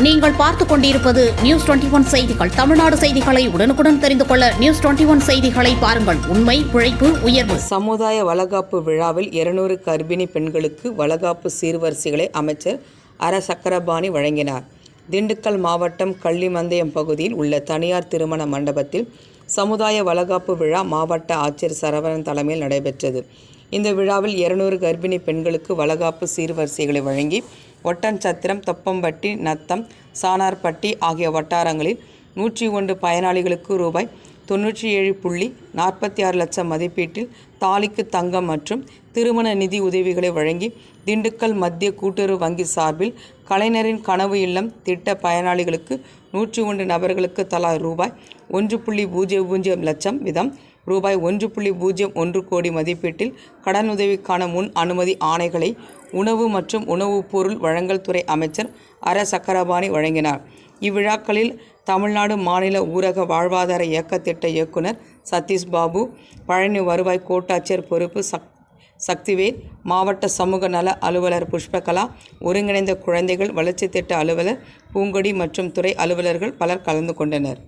நீங்கள் பார்த்துக் கொண்டிருப்பது நியூஸ் டுவெண்டி ஒன் செய்திகள். தமிழ்நாடு செய்திகளை உடனுக்குடன் தெரிந்து கொள்ள நியூஸ் டுவெண்டி ஒன் செய்திகளை பாருங்கள். உண்மை உழைப்பு உயர்வு. சமுதாய வளகாப்பு விழாவில் இருநூறு கர்ப்பிணி பெண்களுக்கு வளகாப்பு சீர்வரிசைகளை அமைச்சர் அர. சக்கரபாணி வழங்கினார். திண்டுக்கல் மாவட்டம் கள்ளிமந்தயம் பகுதியில் உள்ள தனியார் திருமண மண்டபத்தில் சமுதாய வளகாப்பு விழா மாவட்ட ஆட்சியர் சரவணன் தலைமையில் நடைபெற்றது. இந்த விழாவில் இருநூறு கர்ப்பிணி பெண்களுக்கு வளகாப்பு சீர்வரிசைகளை வழங்கி ஒட்டன்சத்திரம் தொப்பம்பட்டி நத்தம் சானார்பட்டி ஆகிய வட்டாரங்களில் நூற்றி ஒன்று பயனாளிகளுக்கு ரூபாய் தொண்ணூற்றி ஏழு புள்ளி நாற்பத்தி ஆறு லட்சம் மதிப்பீட்டில் தாலிக்கு தங்கம் மற்றும் திருமண நிதி உதவிகளை வழங்கி திண்டுக்கல் மத்திய கூட்டுறவு வங்கி சார்பில் கலைஞரின் கனவு இல்லம் திட்ட பயனாளிகளுக்கு நூற்றி ஒன்று நபர்களுக்கு தலா ரூபாய் ஒன்று புள்ளி பூஜ்ஜியம் பூஜ்ஜியம் லட்சம் வீதம் ரூபாய் ஒன்று புள்ளி பூஜ்ஜியம் ஒன்று கோடி மதிப்பீட்டில் கடனுதவிக்கான முன் அனுமதி ஆணைகளை உணவு மற்றும் உணவுப் பொருள் வழங்கல் துறை அமைச்சர் அர. சக்கரபாணி வழங்கினார். இவ்விழாக்களில் தமிழ்நாடு மாநில ஊரக வாழ்வாதார இயக்க திட்ட இயக்குனர் சதீஷ் பாபு பழனி வருவாய் கோட்டாட்சியர் பொறுப்பு சக் சக்திவேல் மாவட்ட சமூக நல அலுவலர் புஷ்பகலா ஒருங்கிணைந்த குழந்தைகள் வளர்ச்சி திட்ட அலுவலர் பூங்கொடி மற்றும் துறை அலுவலர்கள் பலர் கலந்து கொண்டனர்.